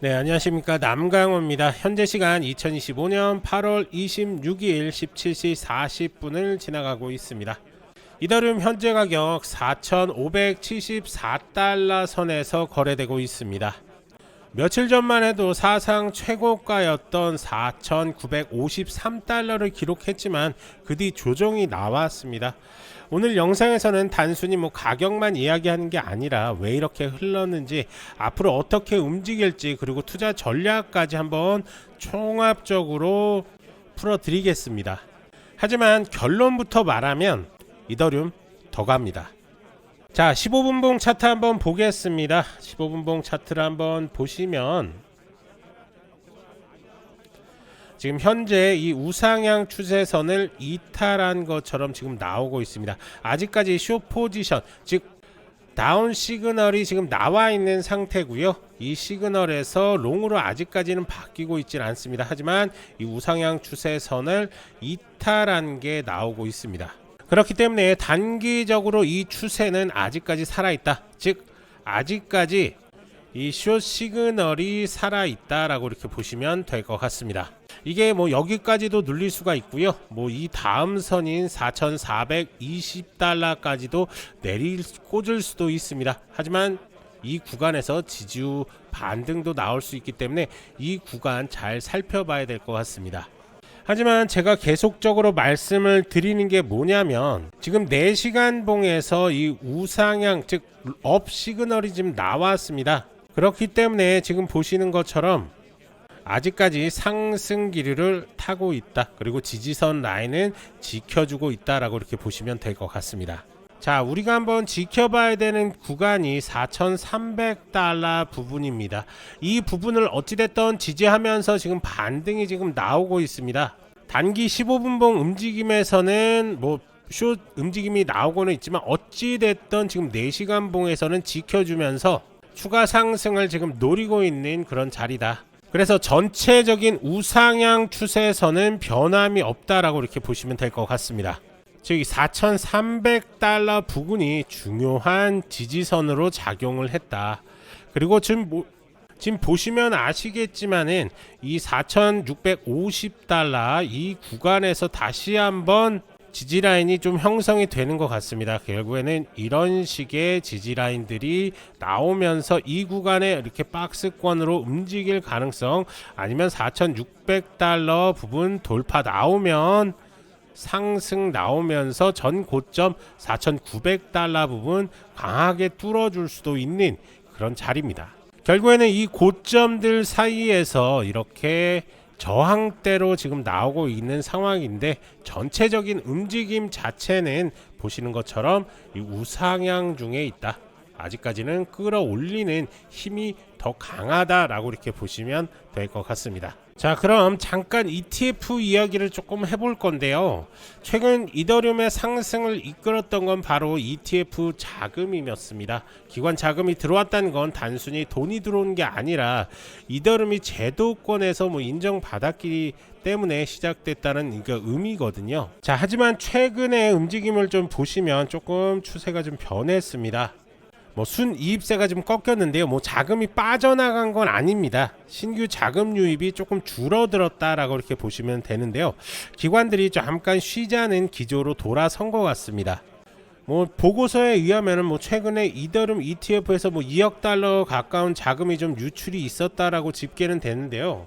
네, 안녕하십니까. 남강호입니다. 현재 시간 2025년 8월 26일 17시 40분을 지나가고 있습니다. 이더리움 현재 가격 4,574달러 선에서 거래되고 있습니다. 며칠 전만 해도 사상 최고가였던 4,953달러를 기록했지만 그 뒤 조정이 나왔습니다. 오늘 영상에서는 단순히 뭐 가격만 이야기하는 게 아니라 왜 이렇게 흘렀는지 앞으로 어떻게 움직일지 그리고 투자 전략까지 한번 총합적으로 풀어드리겠습니다. 하지만 결론부터 말하면 이더리움 더 갑니다. 자, 15분봉 차트 한번 보겠습니다. 15분봉 차트를 한번 보시면 지금 현재 이 우상향 추세선을 이탈한 것처럼 지금 나오고 있습니다. 아직까지 쇼 포지션, 즉 다운 시그널이 지금 나와 있는 상태고요. 이 시그널에서 롱으로 아직까지는 바뀌고 있지는 않습니다. 하지만 이 우상향 추세선을 이탈한 게 나오고 있습니다. 그렇기 때문에 단기적으로 이 추세는 아직까지 살아있다. 즉 아직까지 이숏 시그널이 살아있다라고 이렇게 보시면 될 것 같습니다. 이게 뭐 여기까지도 눌릴 수가 있고요. 뭐 이 다음 선인 4,420달러까지도 내릴 꽂을 수도 있습니다. 하지만 이 구간에서 지지후 반등도 나올 수 있기 때문에 이 구간 잘 살펴봐야 될 것 같습니다. 하지만 제가 계속적으로 말씀을 드리는 게 뭐냐면 지금 4시간 봉에서 이 우상향 즉 업 시그널이 지금 나왔습니다. 그렇기 때문에 지금 보시는 것처럼 아직까지 상승 기류를 타고 있다. 그리고 지지선 라인은 지켜주고 있다라고 이렇게 보시면 될 것 같습니다. 자, 우리가 한번 지켜봐야 되는 구간이 4,300달러 부분입니다. 이 부분을 어찌됐든 지지하면서 지금 반등이 지금 나오고 있습니다. 단기 15분봉 움직임에서는 뭐 숏 움직임이 나오고는 있지만 어찌됐든 지금 4시간 봉에서는 지켜주면서 추가 상승을 지금 노리고 있는 그런 자리다. 그래서 전체적인 우상향 추세에서는 변함이 없다라고 이렇게 보시면 될 것 같습니다. 즉 4,300달러 부근이 중요한 지지선으로 작용을 했다. 그리고 지금 뭐, 지금 보시면 아시겠지만은 이 4,650달러 이 구간에서 다시 한번 지지 라인이 좀 형성이 되는 것 같습니다. 결국에는 이런 식의 지지 라인들이 나오면서 이 구간에 이렇게 박스권으로 움직일 가능성 아니면 4,600달러 부분 돌파 나오면 상승 나오면서 전 고점 4,900달러 부분 강하게 뚫어줄 수도 있는 그런 자리입니다. 결국에는 이 고점들 사이에서 이렇게 저항대로 지금 나오고 있는 상황인데 전체적인 움직임 자체는 보시는 것처럼 이 우상향 중에 있다. 아직까지는 끌어올리는 힘이 더 강하다라고 이렇게 보시면 될 것 같습니다. 자, 그럼 잠깐 ETF 이야기를 조금 해볼 건데요. 최근 이더리움의 상승을 이끌었던 건 바로 ETF 자금이었습니다. 기관 자금이 들어왔다는 건 단순히 돈이 들어온 게 아니라 이더리움이 제도권에서 뭐 인정받았기 때문에 시작됐다는 그 의미거든요. 자, 하지만 최근의 움직임을 좀 보시면 조금 추세가 좀 변했습니다. 뭐 순이입세가 좀 꺾였는데요. 뭐 자금이 빠져나간 건 아닙니다. 신규 자금 유입이 조금 줄어들었다라고 이렇게 보시면 되는데요. 기관들이 잠깐 쉬자는 기조로 돌아선 것 같습니다. 뭐 보고서에 의하면은 뭐 최근에 이더름 ETF에서 뭐 2억 달러 가까운 자금이 좀 유출이 있었다라고 집계는 되는데요.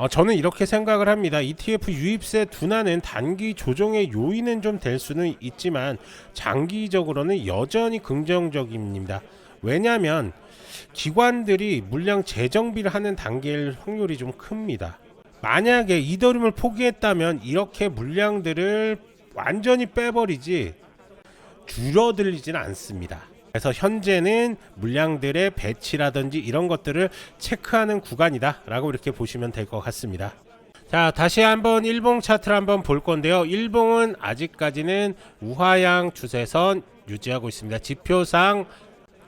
어, 저는 이렇게 생각을 합니다. ETF 유입세 둔화는 단기 조정의 요인은 좀 될 수는 있지만 장기적으로는 여전히 긍정적입니다. 왜냐하면 기관들이 물량 재정비를 하는 단계일 확률이 좀 큽니다. 만약에 이더림을 포기했다면 이렇게 물량들을 완전히 빼버리지 줄어들지는 않습니다. 그래서 현재는 물량들의 배치라든지 이런 것들을 체크하는 구간이다라고 이렇게 보시면 될 것 같습니다. 자, 다시 한번 일봉 차트를 한번 볼 건데요. 일봉은 아직까지는 우하향 추세선 유지하고 있습니다. 지표상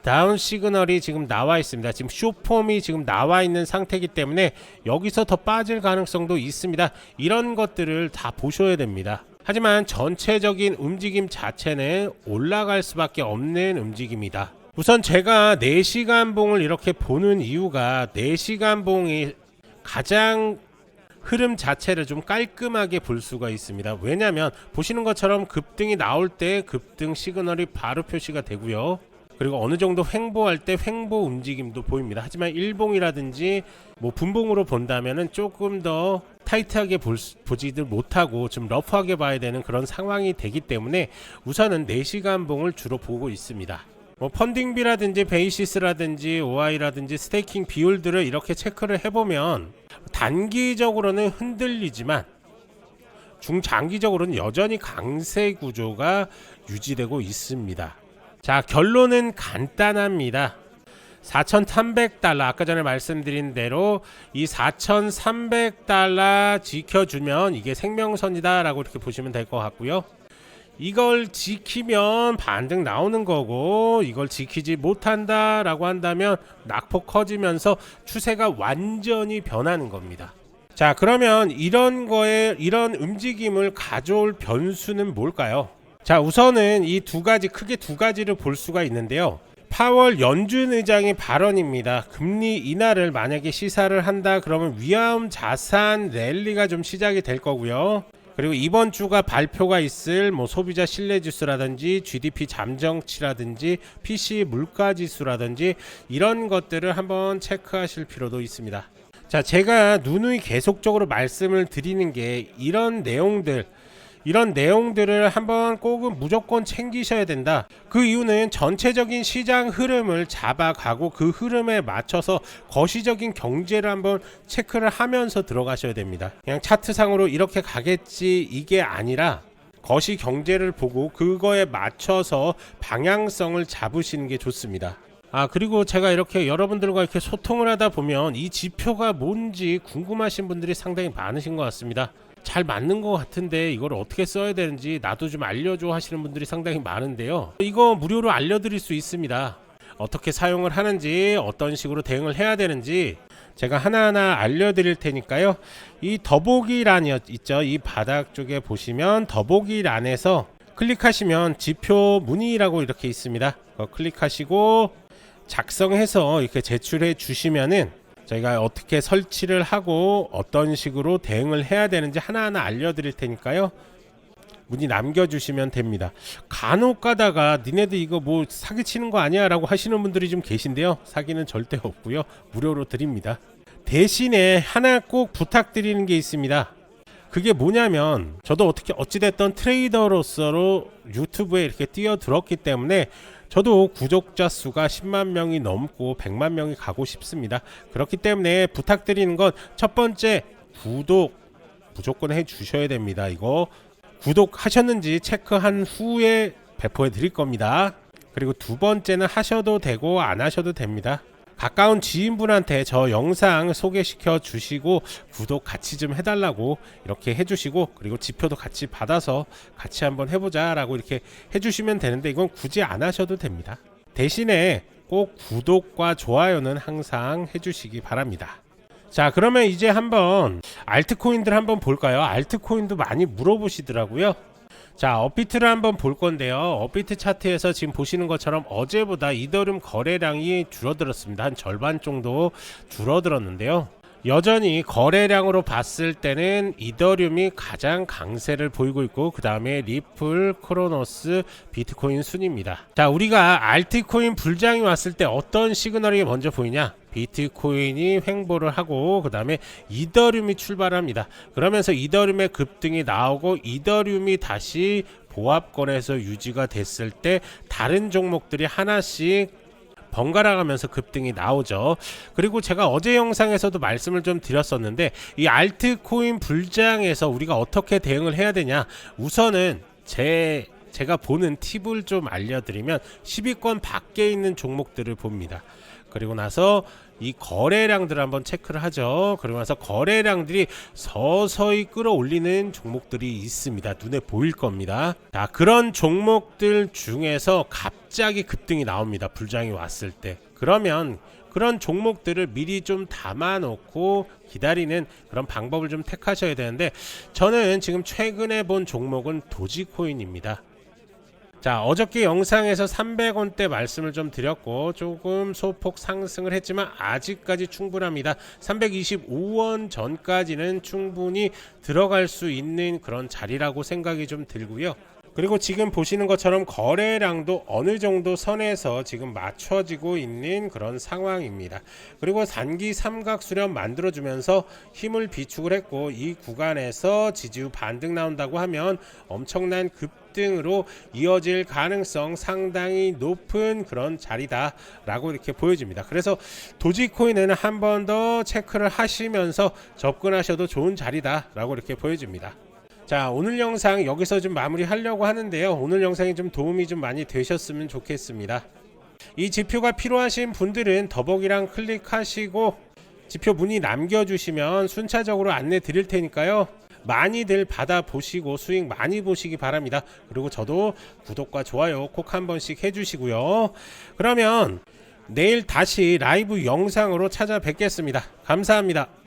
다운 시그널이 지금 나와 있습니다. 지금 쇼폼이 지금 나와 있는 상태이기 때문에 여기서 더 빠질 가능성도 있습니다. 이런 것들을 다 보셔야 됩니다. 하지만 전체적인 움직임 자체는 올라갈 수밖에 없는 움직임이다. 우선 제가 4시간 봉을 이렇게 보는 이유가 4시간 봉이 가장 흐름 자체를 좀 깔끔하게 볼 수가 있습니다. 왜냐하면 보시는 것처럼 급등이 나올 때 급등 시그널이 바로 표시가 되고요. 그리고 어느 정도 횡보할 때 횡보 움직임도 보입니다. 하지만 일봉이라든지 뭐 분봉으로 본다면은 조금 더 타이트하게 볼 수- 보지들 못하고 좀 러프하게 봐야 되는 그런 상황이 되기 때문에 우선은 4시간 봉을 주로 보고 있습니다. 뭐 펀딩비라든지 베이시스라든지 OI라든지 스테이킹 비율들을 이렇게 체크를 해보면 단기적으로는 흔들리지만 중장기적으로는 여전히 강세 구조가 유지되고 있습니다. 자 결론은 간단합니다. 4,300달러 아까 전에 말씀드린 대로 이 4,300달러 지켜주면 이게 생명선이다라고 이렇게 보시면 될 것 같고요. 이걸 지키면 반등 나오는 거고 이걸 지키지 못한다라고 한다면 낙폭 커지면서 추세가 완전히 변하는 겁니다. 자 그러면 이런 거에 이런 움직임을 가져올 변수는 뭘까요? 자 우선은 이 두 가지 크게 두 가지를 볼 수가 있는데요. 파월 연준 의장의 발언입니다. 금리 인하를 만약에 시사를 한다 그러면 위험 자산 랠리가 좀 시작이 될 거고요. 그리고 이번 주가 발표가 있을 뭐 소비자 신뢰 지수라든지 GDP 잠정치라든지 PC 물가 지수라든지 이런 것들을 한번 체크하실 필요도 있습니다. 자, 제가 누누이 계속적으로 말씀을 드리는 게 이런 내용들 이런 내용들을 한번 꼭은 무조건 챙기셔야 된다. 그 이유는 전체적인 시장 흐름을 잡아가고 그 흐름에 맞춰서 거시적인 경제를 한번 체크를 하면서 들어가셔야 됩니다. 그냥 차트상으로 이렇게 가겠지 이게 아니라 거시 경제를 보고 그거에 맞춰서 방향성을 잡으시는 게 좋습니다. 아 그리고 제가 이렇게 여러분들과 이렇게 소통을 하다 보면 이 지표가 뭔지 궁금하신 분들이 상당히 많으신 것 같습니다. 잘 맞는 것 같은데 이걸 어떻게 써야 되는지 나도 좀 알려줘 하시는 분들이 상당히 많은데요. 이거 무료로 알려드릴 수 있습니다. 어떻게 사용을 하는지 어떤 식으로 대응을 해야 되는지 제가 하나하나 알려드릴 테니까요. 이 더보기란 있죠. 이 바닥 쪽에 보시면 더보기란에서 클릭하시면 지표 문의라고 이렇게 있습니다. 클릭하시고 작성해서 이렇게 제출해 주시면은 저희가 어떻게 설치를 하고 어떤 식으로 대응을 해야 되는지 하나하나 알려드릴 테니까요. 문의 남겨주시면 됩니다. 간혹 가다가 니네들 이거 뭐 사기치는 거 아니야 라고 하시는 분들이 좀 계신데요. 사기는 절대 없고요. 무료로 드립니다. 대신에 하나 꼭 부탁드리는 게 있습니다. 그게 뭐냐면 저도 어떻게 어찌됐던 트레이더로서로 유튜브에 이렇게 뛰어들었기 때문에 저도 구독자 수가 10만 명이 넘고 100만 명이 가고 싶습니다. 그렇기 때문에 부탁드리는 건 첫 번째 구독 무조건 해 주셔야 됩니다. 이거 구독하셨는지 체크한 후에 배포해 드릴 겁니다. 그리고 두 번째는 하셔도 되고 안 하셔도 됩니다. 가까운 지인분한테 저 영상 소개시켜 주시고 구독 같이 좀 해달라고 이렇게 해주시고 그리고 지표도 같이 받아서 같이 한번 해보자 라고 이렇게 해주시면 되는데 이건 굳이 안 하셔도 됩니다. 대신에 꼭 구독과 좋아요는 항상 해주시기 바랍니다. 자 그러면 이제 한번 알트코인들 한번 볼까요? 알트코인도 많이 물어보시더라고요. 자 업비트를 한번 볼 건데요. 업비트 차트에서 지금 보시는 것처럼 어제보다 이더리움 거래량이 줄어들었습니다. 한 절반 정도 줄어들었는데요. 여전히 거래량으로 봤을 때는 이더리움이 가장 강세를 보이고 있고 그 다음에 리플, 크로노스, 비트코인 순입니다. 자 우리가 알트코인 불장이 왔을 때 어떤 시그널이 먼저 보이냐? 비트코인이 횡보를 하고 그 다음에 이더리움이 출발합니다. 그러면서 이더리움의 급등이 나오고 이더리움이 다시 보합권에서 유지가 됐을 때 다른 종목들이 하나씩 번갈아 가면서 급등이 나오죠. 그리고 제가 어제 영상에서도 말씀을 좀 드렸었는데 이 알트코인 불장에서 우리가 어떻게 대응을 해야 되냐? 우선은 제 제가 보는 팁을 좀 알려드리면 10위권 밖에 있는 종목들을 봅니다. 그리고 나서 이 거래량들을 한번 체크를 하죠. 그러고 나서 거래량들이 서서히 끌어올리는 종목들이 있습니다. 눈에 보일 겁니다. 자, 그런 종목들 중에서 갑자기 급등이 나옵니다. 불장이 왔을 때. 그러면 그런 종목들을 미리 좀 담아놓고 기다리는 그런 방법을 좀 택하셔야 되는데 저는 지금 최근에 본 종목은 도지코인입니다. 자 어저께 영상에서 300원대 말씀을 좀 드렸고 조금 소폭 상승을 했지만 아직까지 충분합니다. 325원 전까지는 충분히 들어갈 수 있는 그런 자리라고 생각이 좀 들고요 그리고 지금 보시는 것처럼 거래량도 어느 정도 선에서 지금 맞춰지고 있는 그런 상황입니다. 그리고 단기 삼각 수렴 만들어주면서 힘을 비축을 했고 이 구간에서 지지후 반등 나온다고 하면 엄청난 급 등으로 이어질 가능성 상당히 높은 그런 자리다라고 이렇게 보여집니다. 그래서 도지코인은 한번 더 체크를 하시면서 접근하셔도 좋은 자리다라고 이렇게 보여집니다. 자 오늘 영상 여기서 좀 마무리 하려고 하는데요. 오늘 영상이 좀 도움이 좀 많이 되셨으면 좋겠습니다. 이 지표가 필요하신 분들은 더보기랑 클릭하시고 지표 문의 남겨주시면 순차적으로 안내 드릴 테니까요. 많이들 받아보시고 수익 많이 보시기 바랍니다. 그리고 저도 구독과 좋아요 꼭 한 번씩 해주시고요. 그러면 내일 다시 라이브 영상으로 찾아뵙겠습니다. 감사합니다